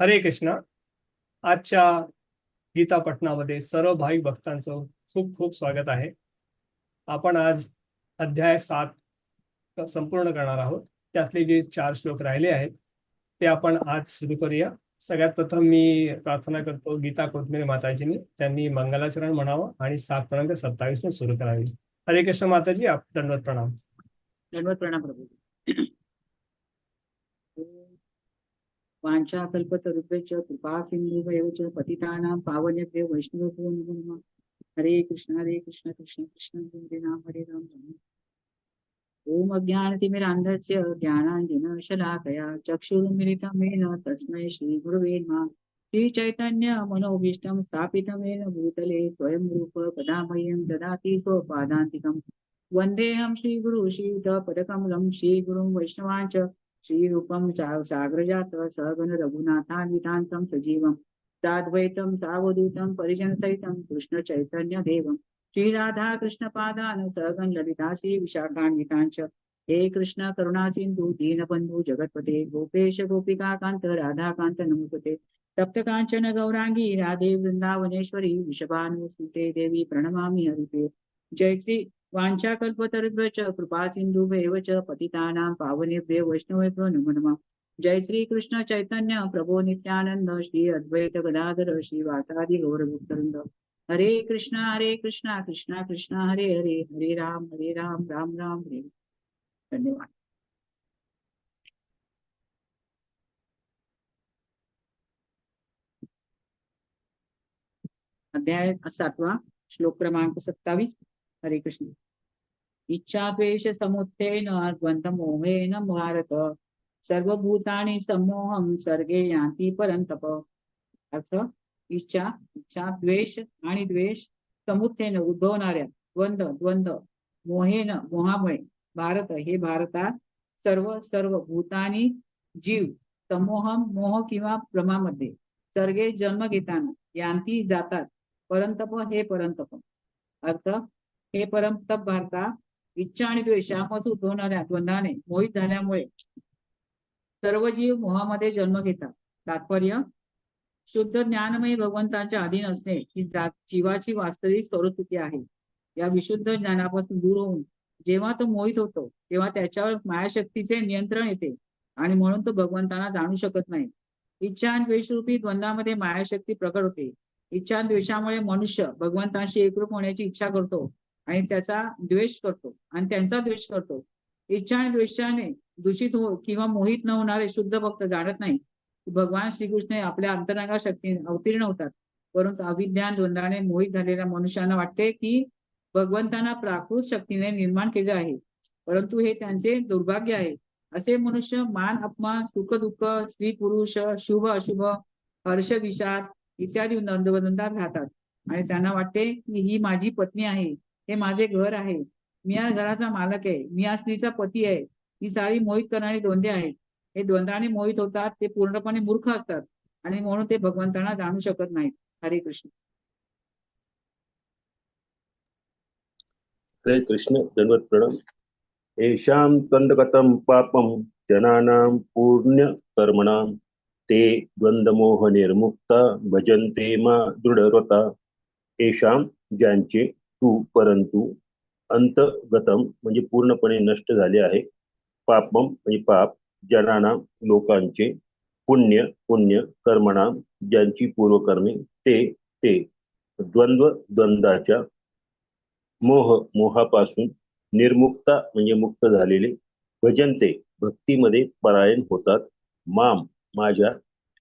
हरे कृष्णा. आजच्या गीता पठणामध्ये सर्व भाविक भक्तांचं खूप खूप स्वागत आहे. आपण आज अध्याय सात संपूर्ण करणार आहोत. त्यातले जे चार श्लोक राहिले आहेत ते आपण आज सुरू करूया. सगळ्यात प्रथम मी प्रार्थना करतो गीता कोथमिरी माताजींनी. त्यांनी मंगलाचरण म्हणावं आणि सात पर्यंत सत्तावीस सुरू करावी. हरे कृष्ण माताजी आप दंडवत प्रणाम. दंडवत प्रणाम प्रभू. वांछा कल्पतरुभ्यश्च कृपा सिंधुभैव च पतितानां पावनेभ्यो वैष्णवेभ्यो नमो नमः। हरे कृष्ण हरे कृष्ण कृष्ण कृष्ण हरे राम हरे राम राम। अज्ञानतिमिरान्धस्य ज्ञानाञ्जन शलाकया चक्षुरुन्मिलितं येन तस्मै श्रीगुरवे नमः। श्रीचैतन्य मनोभीष्टं स्थापितं भूतले स्वयं रूप कदा ददाति स्वपादान्तिकम्। वन्देऽहं श्रीगुरु श्रीयुतपदकमलं श्रीगुरुं वैष्णवाञ्च श्रीरूपं चा साग्रजात सहगण रघुनाथानितान्तं सजीवं। साद्वैतं सावधूतं परिजनसहितं कृष्णचैतन्यदेवं श्रीराधा कृष्णपादान् सहगण ललितासी विशाखान्विताञ्च हे कृष्ण करुणासिन्धु दीनबन्धु जगत्पते। गोपेश गोपिकान्त राधाकान्त नमोस्तुते। तप्तकाञ्चन गौराङ्गी राधे वृन्दावनेश्वरी वृषभानुसुते देवी प्रणमामि हरिते। जय श्री वाञ्छाकल्पतरुभ्यश्च कृपा सिन्धुभ्येव च पतितानां पावनेभ्यो वैष्णवेभ्यो नमो नमः। जय श्री कृष्ण चैतन्य प्रभो नित्यानंद श्री अद्वैत गदाधर श्री वासादि गौरभक्तवृंद हरे कृष्णा हरे कृष्णा कृष्णा कृष्णा हरे हरे हरे राम हरे राम राम राम हरे. धन्यवाद। अध्याय सातवा श्लोक क्रमांक सत्तावीस। हरे कृष्ण. इच्छापेश समुत्थेन द्वंद्व मोहेन भारत. सर्वभूतानि समोहम सर्गे यांती परंतप अर्थ इच्छा इच्छा द्वेष आणि द्वेष समुत्थेन उद्भवणाऱ्या द्वंद्व द्वंद्व मोहेन मोहामुळे भारत हे भारतात सर्व सर्व भूतानी जीव समोहम मोह किंवा भ्रमामध्ये सर्गे जन्म घेताना यांती जातात. परंतप हे परंतप अर्थ हे परम तप भारता इच्छा आणि द्वेषामधून उद्भवणाऱ्या द्वंद्वाने मोहित झाल्यामुळे सर्व जीव मोहामध्ये जन्म घेतात. तात्पर्य शुद्ध ज्ञानमय भगवंताच्या अधीन असणे ही जीवाची वास्तविक स्वरूपस्थिती आहे. या विशुद्ध ज्ञानापासून दूर होऊन जेव्हा तो मोहित होतो तेव्हा त्याच्यावर मायाशक्तीचे नियंत्रण येते आणि म्हणून तो भगवंतांना जाणू शकत नाही. इच्छा आणि द्वेषरूपी द्वंद्वामध्ये मायाशक्ती प्रकट होते. इच्छा आणि द्वेषामुळे मनुष्य भगवंतांशी एकरूप होण्याची इच्छा करतो. आणि त्याचा द्वेष करतो. आणि त्यांचा द्वेष करतो. इच्छा आणि द्वेषाने दूषित हो किंवा मोहित न होणारे शुद्ध भक्त जाणत नाही भगवान श्रीकृष्ण आपल्या अंतरंगा शक्ती अवतीर्ण होतात. परंतु अविज्ञान द्वंद्वाने मोहित झालेल्या मनुष्याला वाटते की भगवंतांना प्राकृत शक्तीने निर्माण केले आहे. परंतु हे त्यांचे दुर्भाग्य आहे. असे मनुष्य मान अपमान सुख दुःख स्त्री पुरुष शुभ अशुभ हर्ष विषाद इत्यादी द्वंद्वात राहतात. आणि त्यांना वाटते की ही माझी पत्नी आहे. हे माझे घर आहे. मी या घराचा मालक आहे. मी या स्त्रीचा पती आहे. ही सारी मोहित करणारी द्वंद्वे आहेत. हे द्वंद्वाने मोहित होतात ते पूर्णपणे मूर्ख असतात आणि म्हणून ते भगवंतांना जाणू शकत नाहीत. हरे कृष्ण. हरे कृष्ण दंडवत प्रणम. येषां पापम जनानाम जनानां कर्मणाम ते द्वंद्वमोहनिर्मुक्ता भजन्ते मा दृढव्रता. येषां ज्यांचे तू परंतु अंतगतम म्हणजे पूर्णपणे नष्ट झाले आहे. पापम म्हणजे पाप जनाना लोकांचे पुण्य पुण्य कर्मणा ज्यांची पूर्वकर्मे ते ते. द्वंद्व द्वंद्वाच्या मोह मोहापासून निर्मुक्ता म्हणजे मुक्त झालेले भजनते भक्तीमध्ये परायण होतात. माम माझ्या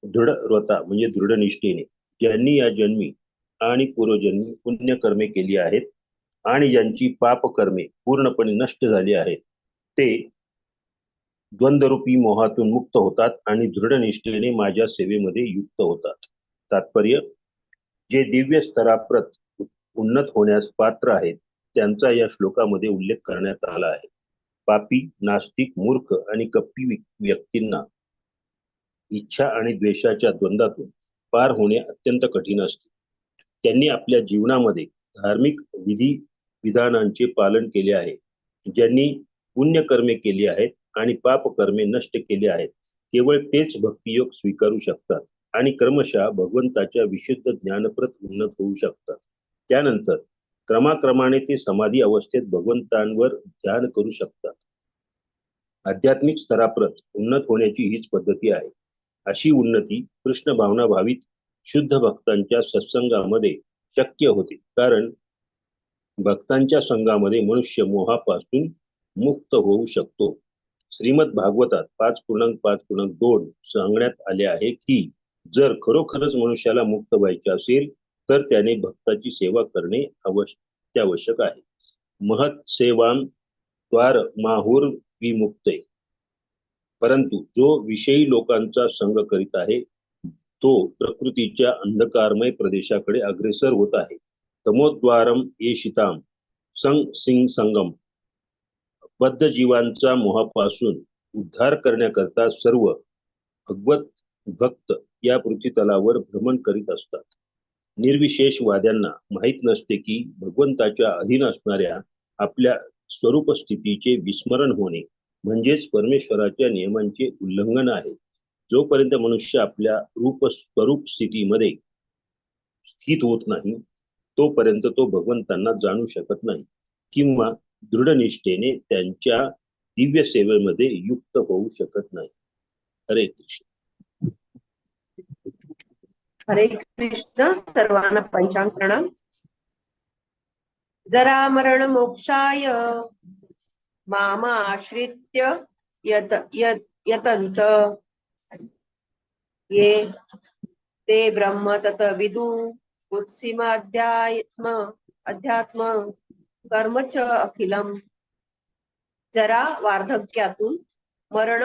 दृढ व्रता म्हणजे दृढनिष्ठेने. ज्यांनी या जन्मी आणि पूर्वजन्मी पुण्यकर्मे केली आहेत आणि ज्यांची पापकर्मे पूर्णपणे नष्ट झाली आहेत ते द्वंद्वरूपी मोहातून मुक्त होतात आणि दृढनिष्ठेने माझ्या सेवेमध्ये युक्त होतात. तात्पर्य जे दिव्य स्तराप्रत उन्नत होण्यास पात्र आहेत त्यांचा या श्लोकामध्ये उल्लेख करण्यात आला आहे. पापी नास्तिक मूर्ख आणि कप्पी व्यक्तींना इच्छा आणि द्वेषाच्या द्वंद्वातून पार होणे अत्यंत कठीण असते. त्यांनी आपल्या जीवनामध्ये धार्मिक विधी विधानांचे पालन केले आहे. ज्यांनी पुण्यकर्मे केली आहेत आणि पापकर्मे नष्ट केली आहेत. केवळ तेच भक्तियोग स्वीकारू शकतात आणि क्रमशः भगवंताच्या विशुद्ध ज्ञानप्रत उन्नत होऊ शकतात. त्यानंतर क्रमाक्रमाने ते समाधी अवस्थेत भगवंतांवर ध्यान करू शकतात. आध्यात्मिक स्तराप्रत उन्नत होण्याची हीच पद्धती आहे. अशी उन्नती कृष्ण भावना भावित शुद्ध भक्तांच्या सत्संगामध्ये शक्य होते. कारण भक्तांच्या संघामध्ये मनुष्य मोहापासून मुक्त होऊ शकतो. श्रीमद भागवतात पाच पूर्णांक पाच पूर्णांक दोन सांगण्यात आले आहे की जर खरोखरच मनुष्याला मुक्त व्हायचे असेल तर त्याने भक्ताची सेवा करणे अत्यावश्यक आहे. महत सेवान द्वार माहूर विमुक्ते परंतु जो विषयी लोकांचा संग करीत आहे तो प्रकृतीच्या अंधकारमय प्रदेशाकडे अग्रेसर होत आहे. तमोद्वारम येशिताम संग सिंग संगम. बद्ध जीवांचा मोहापासून उद्धार करण्याकरता सर्व भगवत भक्त या पृथ्वीतलावर भ्रमण करीत असतात. निर्विशेष वाद्यांना माहीत नसते की भगवंताच्या अधीन असणाऱ्या आपल्या स्वरूप स्थितीचे विस्मरण होणे म्हणजेच परमेश्वराच्या नियमांचे उल्लंघन आहे. जोपर्यंत मनुष्य आपल्या रूप स्वरूप स्थितीमध्ये स्थित होत नाही तोपर्यंत तो भगवंतांना जाणू शकत नाही किंवा दृढनिष्ठेने त्यांच्या दिव्य सेवेमध्ये युक्त होऊ शकत नाही. हरे कृष्ण. हरे कृष्ण सर्वांना पंचांग प्रणाम. जरा मरण मोक्षाय मामा आश्रित्य यत यत यतंत ये ते ब्रह्म तत विदु उत्सीम अध्यात्म अध्यात्म कर्म च अखिलम. जरा वार्धक्यातून मरण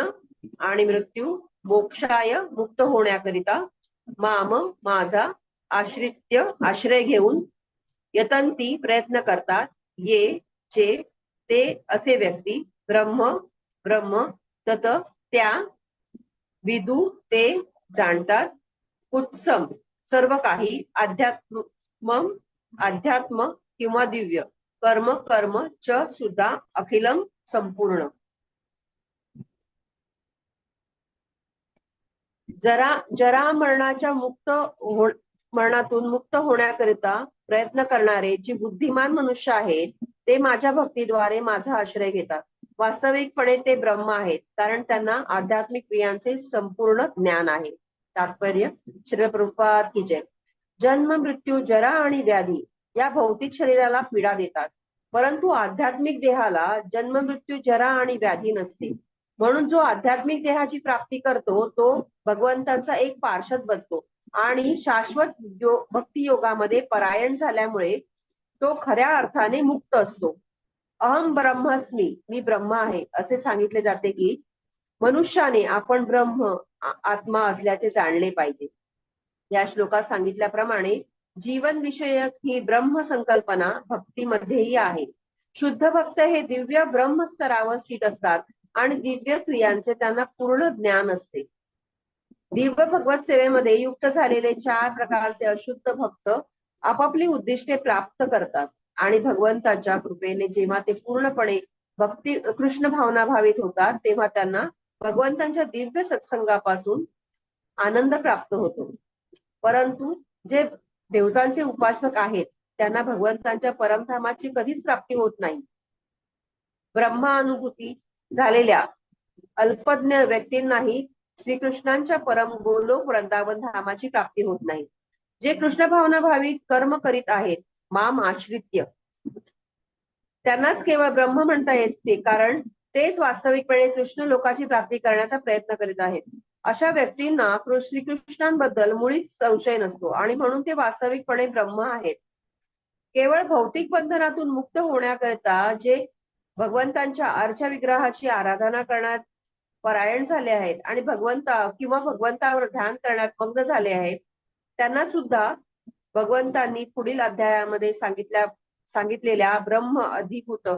आणि मृत्यू मोक्षाय मुक्त होण्याकरिता माम माझा आश्रित्य आश्रय घेऊन यतंती प्रयत्न करतात. ये जे ते असे व्यक्ती ब्रह्म ब्रह्म तत त्या विदु ते जाणतात. उत्सम. सर्व काही अध्यात्म अध्यात्म किंवा दिव्य. कर्म कर्म च सुद्धा अखिलम संपूर्ण. जरा जरा मरणाच्या मुक्त हो मरणातून मुक्त होण्याकरिता प्रयत्न करणारे जे बुद्धिमान मनुष्य आहेत ते माझ्या भक्तीद्वारे माझा आश्रय घेतात. वास्तविकपणे ते ब्रह्म आहेत कारण त्यांना आध्यात्मिक क्रियांचे संपूर्ण ज्ञान आहे. तात्पर्य श्री प्रभुपाद की जय. जन्म मृत्यू जरा आणि व्याधी या भौतिक शरीराला पीडा देतात. परंतु आध्यात्मिक देहाला जन्म मृत्यू जरा आणि व्याधी नसते. म्हणून जो आध्यात्मिक देहाची प्राप्ती करतो तो भगवंतांचा एक पार्षद बनतो आणि शाश्वत यो भक्ती योगामध्ये परायण झाल्यामुळे तो खऱ्या अर्थाने मुक्त असतो. अहम ब्रह्मस्मी मी ब्रह्म आहे असे सांगितले जाते की मनुष्याने आपण ब्रह्म आत्मा असल्याचे जाणले पाहिजे. या श्लोकात सांगितल्याप्रमाणे जीवन विषयक ही ब्रह्म संकल्पना भक्तीमध्येही आहे. शुद्ध भक्त हे दिव्य ब्रह्म स्तरावर स्थित असतात आणि दिव्य क्रियांचे त्यांना पूर्ण ज्ञान असते. दिव्य भगवत सेवेमध्ये युक्त झालेले चार प्रकारचे अशुद्ध भक्त आपापली उद्दिष्टे प्राप्त करतात आणि भगवंताच्या कृपेने जेव्हा ते पूर्णपणे भक्ती कृष्ण भावना भावित होतात तेव्हा त्यांना भगवंतांच्या दिव्य सत्संगापासून आनंद प्राप्त होतो. परंतु जे देवतांचे उपासक आहेत त्यांना भगवंतांच्या परमधामाची कधीच प्राप्ती होत नाही. ब्रह्मानुभूती झालेल्या अल्पज्ञ व्यक्तींनाही श्रीकृष्णांच्या परम गोलोक वृंदावन धामाची प्राप्ती होत नाही. जे कृष्ण भावना भावी कर्म करीत आहेत माम आश्रित्य. त्यांनाच केवळ ब्रह्म म्हणता येते कारण तेच वास्तविकपणे कृष्ण लोकाची प्राप्ती करण्याचा प्रयत्न करीत आहेत. अशा व्यक्तींना श्रीकृष्णांबद्दल मुळीच संशय नसतो आणि म्हणून ते वास्तविकपणे ब्रह्म आहेत. केवळ भौतिक बंधनातून मुक्त होण्याकरिता जे भगवंतांच्या अर्चा विग्रहाची आराधना करण्यात परायण झाले आहेत आणि भगवंता किंवा भगवंतावर ध्यान करण्यात मग्न झाले आहेत त्यांना सुद्धा भगवंतांनी पुढील अध्यायामध्ये सांगितल्या सांगितलेल्या ब्रह्म अधिभूत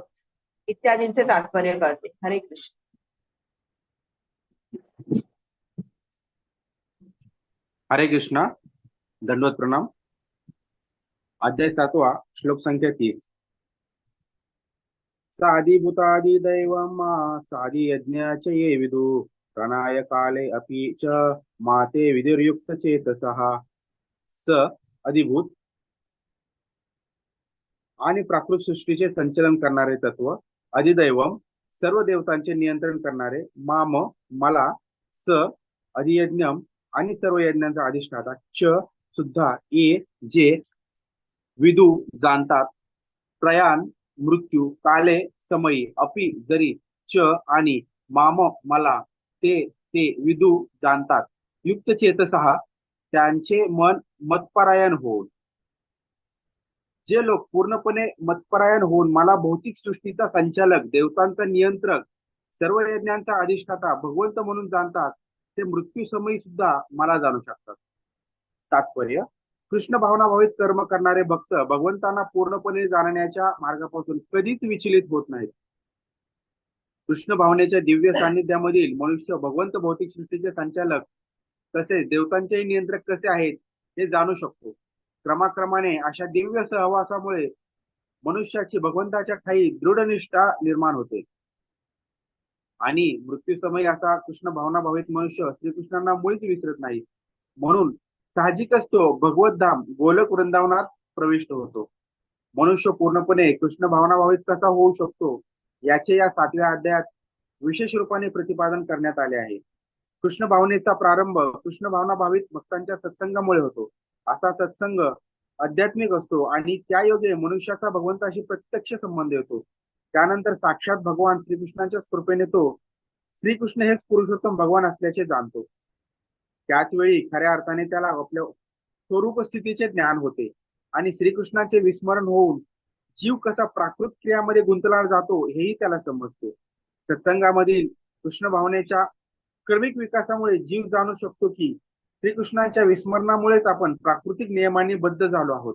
इत्यादींचे तात्पर्य कळते. हरे कृष्ण. हरे कृष्णा. दंडवत प्रणाम. अध्याय सातवा श्लोक संख्या तीस. साधी भूतादी मा साधी यज्ञाचे ये विदु. प्रणाय काले अपि च माते विधिर्युक्त चेतसः स अधिभूत. आणि प्राकृत सृष्टीचे संचलन करणारे तत्व. अधिदैवम सर्व देवतांचे नियंत्रण करणारे माम मला स अधियज्ञम आणि सर्व यज्ञांचा अधिष्ठाता च सुद्धा ए जे विदू जाणतात. प्रयाण मृत्यू काले समयी अपि जरी च आणि माम मला ते ते विदू जाणतात. युक्त चेतसहा त्यांचे मन मतपरायण होऊन जे लोक पूर्णपणे मतपरायण होऊन मला भौतिक सृष्टीचा संचालक देवतांचा नियंत्रक सर्व यज्ञांचा अधिष्ठाता भगवंत म्हणून जाणतात ते मृत्यू समयी सुद्धा मला जाणू शकतात. तात्पर्य कृष्ण भावना भावित कर्म करणारे भक्त भगवंतांना पूर्णपणे जाणण्याच्या मार्गापासून कधीच विचलित होत नाहीत. कृष्ण भावनेच्या दिव्य सान्निध्यामधील मनुष्य भगवंत भौतिक सृष्टीचे संचालक तसेच देवतांचेही नियंत्रक कसे आहेत हे जाणू शकतो. क्रमाक्रमाने अशा दिव्य सहवासामुळे मनुष्याची भगवंताच्या ठाई दृढनिष्ठा निर्माण होते. आणि मृत्यूसमयी असा कृष्ण भावना भावित मनुष्य श्रीकृष्णांना मुळीच विसरत नाही. म्हणून साहजिकच तो भगवतधाम गोलक वृंदावनात प्रविष्ट होतो. मनुष्य पूर्णपणे कृष्ण भावना भावित कसा होऊ शकतो याचे या सातव्या अध्यायात विशेष रूपाने प्रतिपादन करण्यात आले आहे. कृष्ण भावनेचा प्रारंभ कृष्ण भावना भावित भक्तांच्या सत्संगामुळे होतो. असा सत्संग आध्यात्मिक असतो आणि त्या योगे मनुष्याचा भगवंताशी प्रत्यक्ष संबंध येतो. त्यानंतर साक्षात भगवान श्रीकृष्णाच्या कृपेने तो श्रीकृष्ण हेच पुरुषोत्तम भगवान असल्याचे जाणतो. त्याच वेळी खऱ्या अर्थाने त्याला आपल्या स्वरूप स्थितीचे ज्ञान होते आणि श्रीकृष्णाचे विस्मरण होऊन जीव कसा प्राकृत क्रियामध्ये गुंतला जातो हेही त्याला समजते. सत्संगामधील कृष्ण भावनेच्या क्रमिक विकासामुळे जीव जाणू शकतो की श्रीकृष्णांच्या विस्मरणामुळेच आपण प्राकृतिक नियमांनी बद्ध झालो आहोत.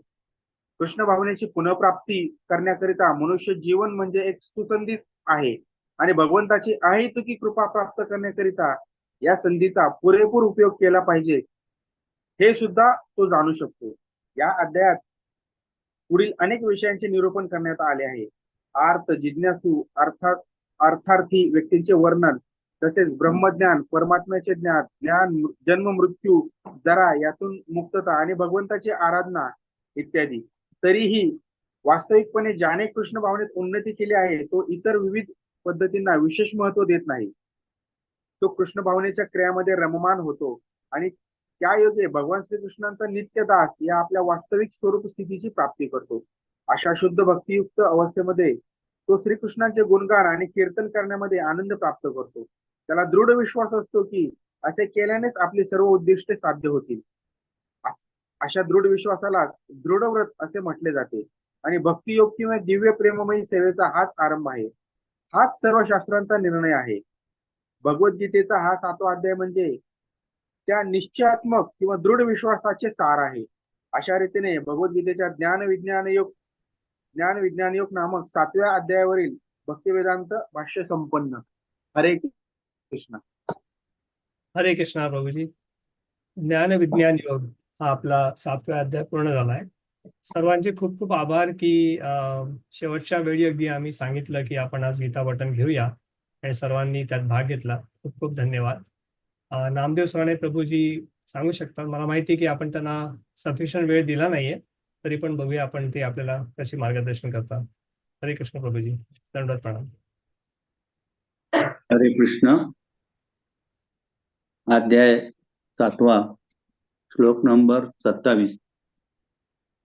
कृष्ण भावनेची पुनर्प्राप्ती करण्याकरिता मनुष्य जीवन म्हणजे एक सुसंधीत आहे आणि भगवंताची अहेतुकी कृपा प्राप्त करण्याकरिता या संधीचा पुरेपूर उपयोग केला पाहिजे हे सुद्धा तो जाणू शकतो. या अध्यायात पुढील अनेक विषयांचे निरूपण करण्यात आले आहे. अर्थ जिज्ञासू अर्थात अर्थार्थी व्यक्तींचे वर्णन तसेच ब्रह्मज्ञान परमात्म्याचे ज्ञान ज्ञान जन्म मृत्यू जरा यातून मुक्तता आणि भगवंताची आराधना इत्यादी. तरीही वास्तविकपणे ज्याने कृष्ण भावनेत उन्नती केली आहे तो इतर विविध पद्धतींना विशेष महत्त्व देत नाही. तो कृष्ण भावनेच्या क्रियामध्ये रममान होतो आणि त्या योगे भगवान श्रीकृष्णांचा नित्य दास या आपल्या वास्तविक स्वरूप स्थितीची प्राप्ती करतो. अशा शुद्ध भक्तियुक्त अवस्थेमध्ये तो श्रीकृष्णांचे गुणगान आणि कीर्तन करण्यामध्ये आनंद प्राप्त करतो. त्याला दृढ विश्वास असतो की असे केल्यानेच आपली सर्व उद्दिष्टे साध्य होतील. अशा दृढ विश्वासाला दृढव्रत असे म्हटले जाते. आणि भक्तियोग किंवा दिव्य प्रेममयी सेवेचा हाच आरंभ आहे. हाच सर्व शास्त्रांचा निर्णय आहे. भगवद्गीतेचा हा सातवा अध्याय म्हणजे त्या निश्चयात्मक किंवा दृढ विश्वासाचे सार आहे. अशा रीतीने भगवद्गीतेच्या ज्ञान विज्ञान योग ज्ञान विज्ञान योग नामक सातव्या अध्यायावरील भक्तिवेदांत भाष्य संपन्न. हरे कृष्ण. हरे कृष्णा प्रभूजी. ज्ञान विज्ञान योग हा आपला सातवा अध्याय पूर्ण झालाय. सर्वांचे खूप खूप आभार की शेवटच्या वेळी अगदी आम्ही सांगितलं की आपण आज गीता बटन घेऊया आणि सर्वांनी त्यात भाग घेतला. खूप खूप धन्यवाद. नामदेव सराणे प्रभूजी सांगू शकतात मला माहिती आहे की आपण त्यांना सफिशियंट वेळ दिला नाहीये तरी पण बघूया आपण ते आपल्याला कसे मार्गदर्शन करतात. हरे कृष्ण प्रभूजी. दंडवत प्रणाम. हरे कृष्ण. अध्याय सातवा श्लोक नंबर सत्तावीस.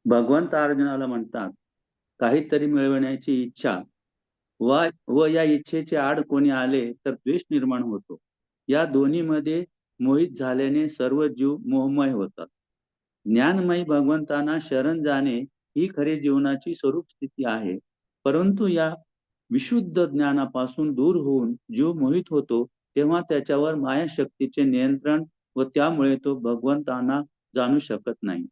भगवंत अर्जुनाला म्हणतात काहीतरी मिळवण्याची इच्छा व व या इच्छेचे आड कोणी आले तर द्वेष निर्माण होतो. या दोन्हीमध्ये मोहित झाल्याने सर्व जीव मोहमय होतात. ज्ञानमयी भगवंतांना शरण जाणे ही खरी जीवनाची स्वरूप स्थिती आहे. परंतु या विशुद्ध ज्ञानापासून दूर होऊन जीव मोहित होतो तेव्हा त्याच्यावर मायाशक्तीचे नियंत्रण व त्यामुळे तो भगवंतांना जाणू शकत नाही.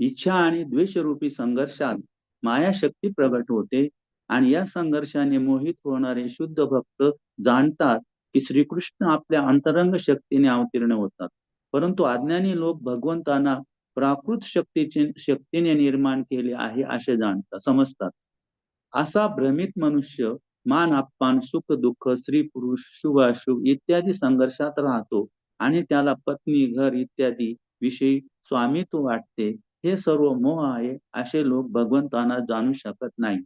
इच्छा आणि द्वेषरूपी संघर्षात मायाशक्ती प्रगट होते आणि या संघर्षाने मोहित होणारे शुद्ध भक्त जाणतात की श्रीकृष्ण आपल्या अंतरंग शक्तीने अवतीर्ण होतात. परंतु अज्ञानी लोक भगवंतांना प्राकृत शक्तीचे शक्तीने निर्माण केले आहे असे जाणतात समजतात. असा भ्रमित मनुष्य मान अपमान सुख दुःख स्त्री पुरुष शुभ अशुभ इत्यादी संघर्षात राहतो आणि त्याला पत्नी घर इत्यादी विषयी स्वामित्व वाटते. हे सर्व मोह आहे असे लोक भगवंतांना जाणू शकत नाही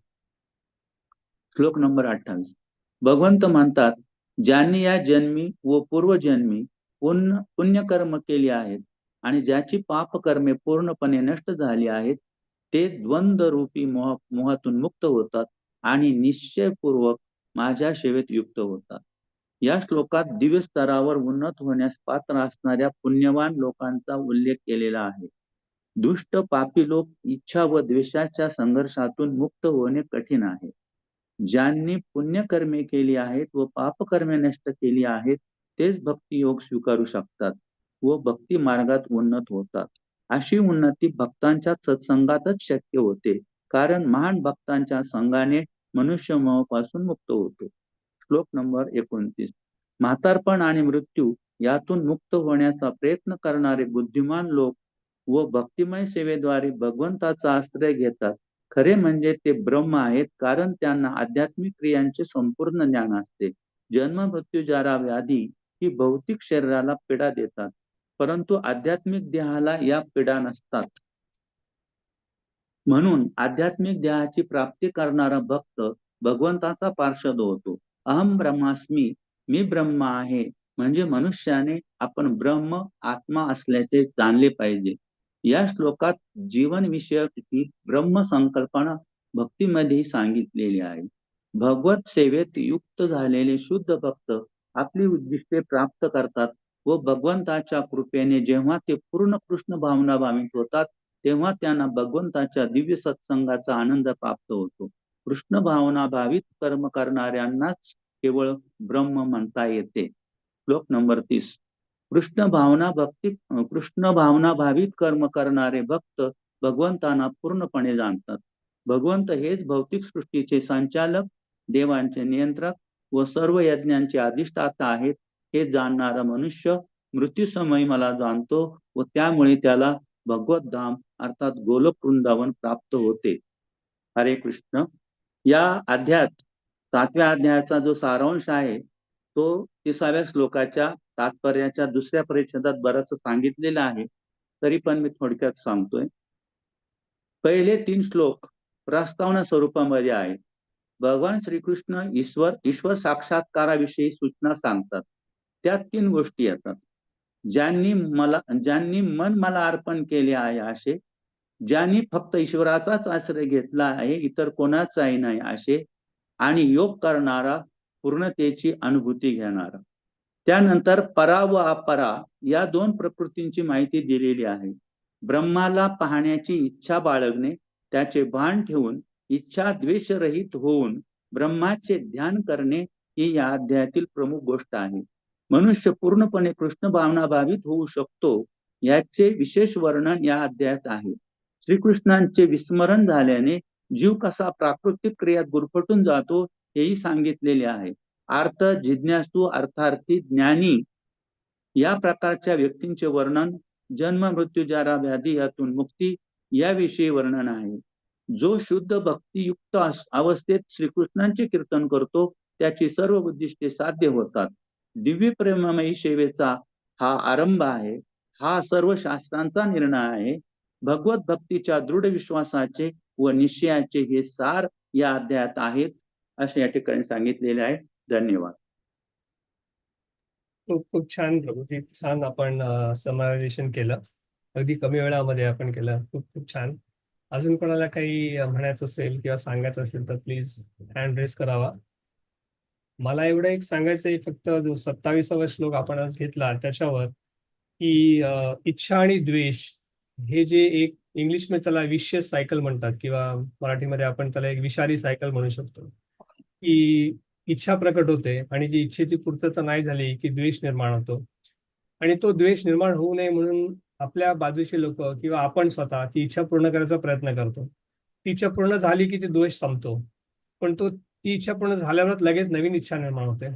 श्लोक नंबर अठ्ठावीस. भगवंत म्हणतात ज्यांनी या जन्मी व पूर्वजन्मी पुण्य पुण्यकर्म केली आहेत आणि ज्याची पापकर्मे पूर्णपणे नष्ट झाली आहेत ते द्वंद्वरूपी मोह मोहातून मुक्त होतात. आणि निश्चयपूर्वक माझ्या सेवेत युक्त होतात. या श्लोकात दिव्य स्तरावर उन्नत होण्यास पात्र असणाऱ्या पुण्यवान लोकांचा उल्लेख केलेला आहे. दुष्ट पापी लोक इच्छा व द्वेषाच्या संघर्षातून मुक्त होणे कठीण आहे. ज्यांनी पुण्यकर्मे केली आहेत व पापकर्मे नष्ट केली आहेत तेच भक्तियोग स्वीकारू शकतात व भक्ती मार्गात उन्नत होतात. अशी उन्नती भक्तांच्या सत्संगातच शक्य होते. कारण महान भक्तांच्या संघाने मनुष्य मोहापासून मुक्त होतो. श्लोक नंबर एकोणतीस. म्हातारपण आणि मृत्यू यातून मुक्त होण्याचा प्रयत्न करणारे बुद्धिमान लोक व भक्तिमय सेवेद्वारे भगवंताचा आश्रय घेतात. खरे म्हणजे ते ब्रह्म आहेत कारण त्यांना आध्यात्मिक क्रियांचे संपूर्ण ज्ञान असते. जन्म मृत्यू जारा व्याधी ही भौतिक शरीराला पीडा देतात परंतु आध्यात्मिक देहाला या पीडा नसतात. म्हणून आध्यात्मिक देहाची प्राप्ती करणारा भक्त भगवंताचा पार्षद होतो. अहम ब्रह्मास्मी मी ब्रह्म आहे. म्हणजे मनुष्याने आपण ब्रह्म आत्मा असल्याचे जाणले पाहिजे. या श्लोकात जीवन विषयक ही ब्रह्म संकल्पना भक्तीमध्ये सांगितलेली आहे. भगवत सेवेत युक्त झालेले शुद्ध भक्त आपली उद्दिष्टे प्राप्त करतात व भगवंताच्या कृपेने जेव्हा ते पूर्ण कृष्ण भावना भावित होतात तेव्हा त्यांना भगवंताच्या दिव्य सत्संगाचा आनंद प्राप्त होतो. कृष्ण भावना भावित कर्म करणाऱ्यांनाच केवळ ब्रह्म म्हणता येते. श्लोक नंबर तीस. कृष्ण भावना भक्ती कृष्ण भावना भावित कर्म करणारे भक्त भगवंतांना पूर्णपणे जाणतात. भगवंत हेच भौतिक सृष्टीचे संचालक देवांचे नियंत्रक व सर्व यज्ञांचे अधिष्ठाता आहेत हे जाणणारा मनुष्य मृत्यूसमयी मला जाणतो व त्यामुळे त्याला भगवत धाम अर्थात गोलक वृंदावन प्राप्त होते. हरे कृष्ण. या अध्यायात सातव्या अध्यायाचा जो सारांश आहे तो तिसाव्या श्लोकाच्या तात्पर्याच्या दुसऱ्या परिच्छेदात बराच सांगितलेलं आहे. तरी पण मी थोडक्यात सांगतोय. पहिले तीन श्लोक प्रस्तावना स्वरूपामध्ये आहे भगवान श्रीकृष्ण ईश्वर ईश्वर साक्षात्काराविषयी सूचना सांगतात. त्यात तीन गोष्टी येतात. ज्यांनी मला ज्यांनी मन मला अर्पण केले आहे असे ज्यांनी फक्त ईश्वराचाच आश्रय घेतला आहे इतर कोणाचाही नाही असे आणि योग करणारा पूर्णतेची अनुभूती घेणारा. त्यानंतर परा व अपरा या दोन प्रकृतींची माहिती दिलेली आहे. ब्रह्माला पाहण्याची इच्छा बाळगणे त्याचे भान ठेवून इच्छा द्वेषरहित होऊन ब्रह्माचे ध्यान करणे ही या अध्यायातील प्रमुख गोष्ट आहे. मनुष्य पूर्णपणे कृष्ण भावना भावित होऊ शकतो याचे विशेष वर्णन या अध्यायात आहे. श्रीकृष्णांचे विस्मरण झाल्याने जीव कसा प्राकृतिक क्रियात गुरफटून जातो हेही सांगितलेले आहे. अर्थ जिज्ञासू अर्थार्थी ज्ञानी या प्रकारच्या व्यक्तींचे वर्णन जन्म मृत्यू जारा व्याधी यातून मुक्ती याविषयी वर्णन आहे. जो शुद्ध भक्तियुक्त अवस्थेत श्रीकृष्णांचे कीर्तन करतो त्याची सर्व उद्दिष्टे साध्य होतात. दिव्य प्रेममयी सेवेचा हा आरंभ आहे. हा सर्व शास्त्रांचा निर्णय आहे. भगवत भक्तीच्या दृढ विश्वासाचे व निश्चयाचे हे सार या अध्यायात आहेत असे या ठिकाणी सांगितलेले आहे. धन्यवाद. खूप खूप छान प्रभूजी छान आपण समावेशन केलं. अगदी कमी वेळामध्ये आपण केलं. खूप खूप छान. अजून कोणाला काही म्हणायचं असेल किंवा सांगायचं असेल तर प्लीज हँड रेस करावा. मला एवढं एक सांगायचं आहे फक्त जो सत्तावीसावा श्लोक आपण आज घेतला त्याच्यावर की इच्छा आणि द्वेष हे जे एक इंग्लिशमध्ये त्याला विशियस सायकल म्हणतात किंवा मराठीमध्ये आपण त्याला एक विषारी सायकल म्हणू शकतो. की इच्छा प्रकट होते आणि जी इच्छेची पूर्तता नाही झाली की द्वेष निर्माण होतो. आणि तो द्वेष निर्माण होऊ नये म्हणून आपल्या बाजूचे लोक किंवा आपण स्वतः ती इच्छा पूर्ण करायचा प्रयत्न करतो. ती इच्छा पूर्ण झाली की ती द्वेष संपतो. पण तो ती इच्छा पूर्ण झाल्यावरच लगेच नवीन इच्छा निर्माण होते.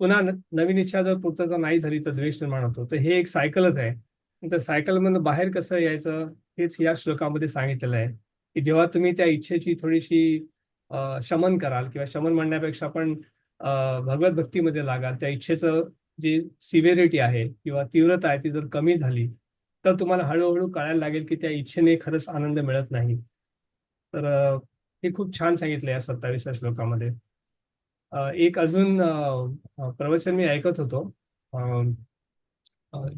पुन्हा नवीन इच्छा जर पूर्तता नाही झाली तर द्वेष निर्माण होतो. तर हे एक सायकलच आहे. त्या सायकलमधून बाहेर कसं यायचं हेच या श्लोकामध्ये सांगितलेलं आहे. की जेव्हा तुम्ही त्या इच्छेची थोडीशी शमन कराल किंवा शमन म्हणण्यापेक्षा आपण भगवत भक्तीमध्ये लागाल त्या इच्छेचं जी सिव्हिरिटी आहे किंवा तीव्रता आहे ती जर कमी झाली तर तुम्हाला हळूहळू कळायला लागेल की त्या इच्छेने खरंच आनंद मिळत नाही. तर हे खूप छान सांगितलं या सत्तावीसव्या श्लोकामध्ये. एक अजून प्रवचन मी ऐकत होतो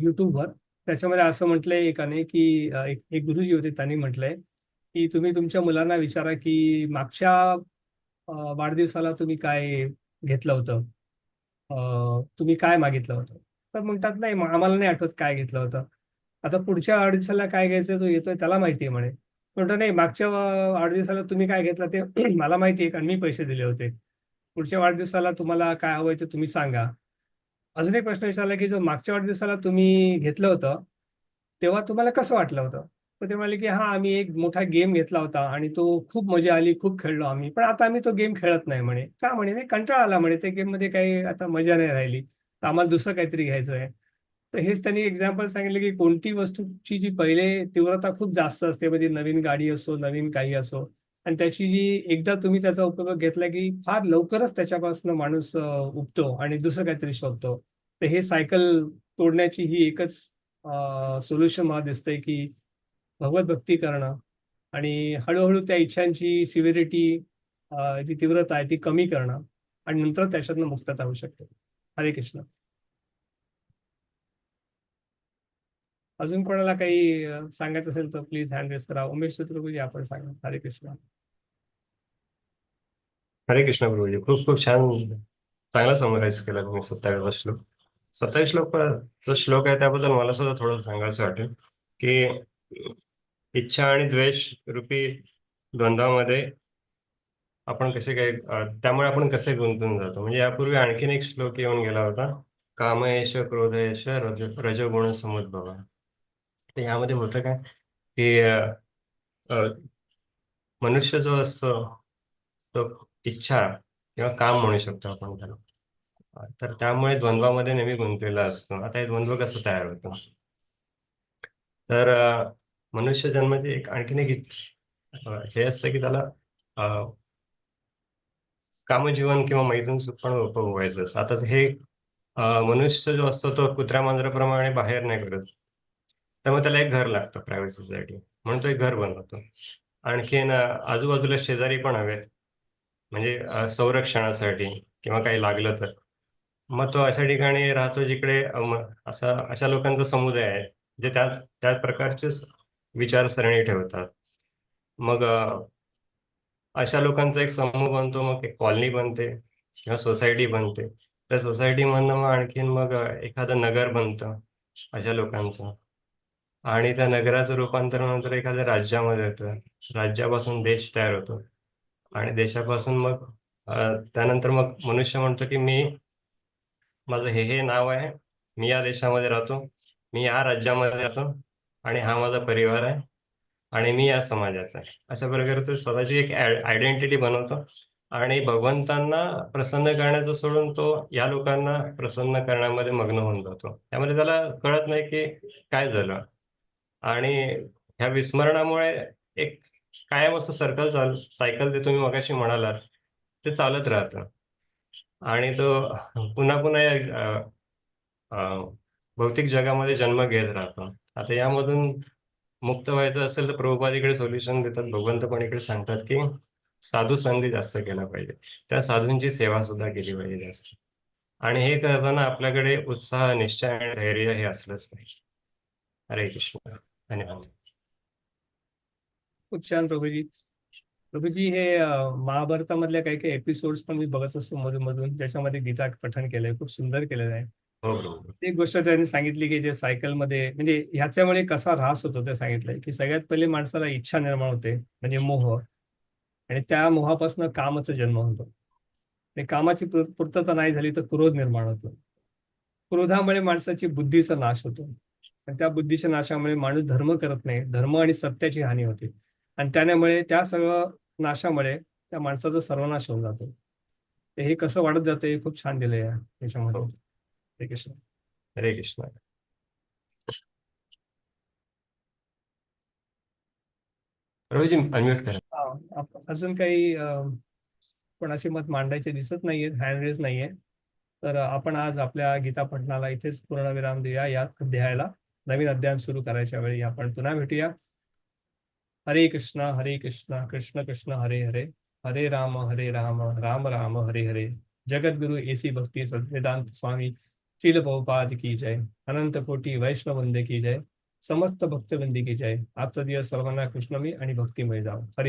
युट्यूबवर त्याच्यामध्ये असं म्हटलंय एकाने की एक एक गुरुजी होते त्यांनी म्हटलंय की तुम्ही तुमच्या मुलांना विचारा की मागच्या वाढदिवसाला तुम्ही काय घेतलं होतं? तुम्ही काय मागितलं होतं? तर म्हणतात नाही आम्हाला नाही आठवत काय घेतलं होतं. आता पुढच्या वाढदिवसाला काय घ्यायचं तो येतोय त्याला माहिती आहे म्हणे. म्हणतो नाही मागच्या वाढदिवसाला तुम्ही काय घेतलं ते मला माहिती आहे कारण मी पैसे दिले होते. पुढच्या वाढदिवसाला तुम्हाला काय हवंय ते तुम्ही सांगा. अजून एक प्रश्न विचारला की जो मागच्या वाढदिवसाला तुम्ही घेतलं होतं तेव्हा तुम्हाला कसं वाटलं होतं? तर ते म्हणाले की हा आम्ही एक मोठा गेम घेतला होता आणि तो खूप मजा आली खूप खेळलो आम्ही. पण आता आम्ही तो गेम खेळत नाही म्हणे. का? म्हणे. नाही कंटाळा आला म्हणे. त्या गेममध्ये काही आता मजा नाही राहिली. तर आम्हाला दुसरं काहीतरी घ्यायचं आहे तर हेच त्यांनी एक्झाम्पल सांगितलं की कोणती वस्तूची जी पहिले तीव्रता खूप जास्त असते म्हणजे नवीन गाडी असो नवीन काही असो आणि त्याची जी एकदा तुम्ही त्याचा उपयोग घेतला की फार लवकरच त्याच्यापासून माणूस उपतो आणि दुसरं काहीतरी शोधतो. तर हे सायकल तोडण्याची ही एकच सोल्युशन मला दिसतंय की भगवत भक्ती करणं आणि हळूहळू त्या इच्छांची सिव्हिरिटी जी तीव्रता आहे ती कमी करणं आणि नंतर त्याच्यातनं मुक्तता होऊ शकते. हरे कृष्ण. अजून कोणाला काही सांगायचं असेल तर प्लीज हँड रेस करा. उमेश चतुर्भुजी आपण सांगा. हरे कृष्ण. हरे कृष्ण प्रभूजी खूप खूप छान चांगला समराईज केला तुम्ही सत्तावीसचा श्लोक. सत्तावीस श्लोक जो श्लोक आहे त्याबद्दल मला सुद्धा थोडं सांगायचं वाटेल की इच्छा आणि द्वेष रूपी द्वंद्वामध्ये आपण कसे काय त्यामुळे आपण कसे गुंतून जातो? म्हणजे यापूर्वी आणखीन एक श्लोक येऊन गेला होता. कामयश क्रोधयश रज रजगुण समुद्भव. तर यामध्ये होतं काय? की मनुष्य जो असतो तो इच्छा किंवा काम म्हणू शकतो आपण त्याला. तर त्यामुळे द्वंद्वामध्ये नेहमी गुंतलेला असतो. आता हे द्वंद्व कसं तयार होतं? तर मनुष्य जन्माची एक आणखीन एक हे असतं की त्याला कामजीवन किंवा मैथून सुख पण उपभोगायचं असतं. आता हे मनुष्य जो असतो तो कुत्र्या मांजराप्रमाणे बाहेर नाही करत. त्यामुळे त्याला एक घर लागतं प्रायव्हसीसाठी म्हणून तो एक घर बनवतो. आणखीन आजूबाजूला शेजारी पण हवेत. म्हणजे संरक्षणासाठी किंवा काही लागलं तर. मग तो अशा ठिकाणी राहतो जिकडे असा अशा लोकांचा समुदाय आहे जे त्याच त्याच प्रकारचेच विचारसरणी ठेवतात. मग अशा लोकांचा एक समूह बनतो मग एक कॉलनी बनते किंवा सोसायटी बनते. त्या सोसायटीमधनं मग आणखीन मग एखादं नगर बनतं अशा लोकांचं. आणि त्या नगराचं रूपांतर नंतर एखाद्या राज्यामध्ये होतं. राज्यापासून देश तयार होतो. आणि देशापासून मग त्यानंतर मग मनुष्य म्हणतो की मी माझं हे हे नाव आहे. मी या देशामध्ये राहतो. मी या राज्यामध्ये राहतो. आणि हा माझा परिवार आहे. आणि मी या समाजाचा आहे. अशा प्रकारे तो स्वतःची एक आयडेंटिटी बनवतो. आणि भगवंतांना प्रसन्न करण्याचं सोडून तो या लोकांना प्रसन्न करण्यामध्ये मग्न होऊन जातो. त्यामध्ये त्याला कळत नाही की काय झालं. आणि ह्या विस्मरणामुळे एक कायम असं सर्कल चाल सायकल ते तुम्ही मगाशी म्हणालात ते चालत राहतं. आणि तो पुन्हा पुन्हा या भौतिक जगामध्ये जन्म घेत राहतो. आता यामधून मुक्त व्हायचं असेल तर प्रभुपाद इकडे सोल्युशन देतात भगवंत पण इकडे सांगतात की साधू संधी जास्त केला पाहिजे. त्या साधूंची सेवा सुद्धा केली पाहिजे जास्त. आणि हे करताना आपल्याकडे उत्साह निश्चय आणि धैर्य हे असलंच पाहिजे. हरे कृष्ण. धन्यवाद. खूप छान प्रभूजी. प्रभूजी हे महाभारतामधल्या काही काही एपिसोड्स पण मी बघत असतो मधून मधून ज्याच्यामध्ये गीता पठण केलंय खूप सुंदर केलेलं आहे. हो बरोबर एक गोष्ट त्यांनी सांगितली की जे सायकलमध्ये म्हणजे ह्याच्यामुळे कसा ऱ्हास होतो ते सांगितलंय की सगळ्यात पहिले माणसाला इच्छा निर्माण होते म्हणजे मोह. आणि त्या मोहापासून कामाचा जन्म होतो. आणि कामाची पूर- पूर्तता नाही झाली तर क्रोध निर्माण होतो. क्रोधामुळे माणसाची बुद्धीचा नाश होतो. आणि त्या बुद्धीच्या नाशामुळे माणूस धर्म करत नाही. धर्म आणि सत्याची हानी होते. आणि त्यामुळे त्या सगळं नाशामुळे त्या माणसाचा सर्वनाश होऊन जातो. तर हे कसं वाढत जातं हे खूप छान दिलंय या याच्यामध्ये. हरे कृष्ण. हरे कृष्ण. हा, अजून काही कोणाचे मत मांडायचे दिसत नाहीये हँड रेज नाहीये. तर आपण आज आपल्या गीता पठणाला इथेच पूर्णविराम देऊया या अध्यायाला. नवीन अध्याय सुरू करायच्या वेळी आपण पुन्हा भेटूया. हरे कृष्ण हरे कृष्ण कृष्ण कृष्ण हरे हरे. हरे राम हरे राम राम राम हरे हरे. जगद्गुरु एसी भक्ती वेदांत स्वामी श्रील बहुपाद की जय. अनंत कोटी वैष्णव वंदे की जय. समस्त भक्तवंदी की जय. आजचा दिवस सर्वांना कृष्णमी आणि भक्तिमय जाव. हरे.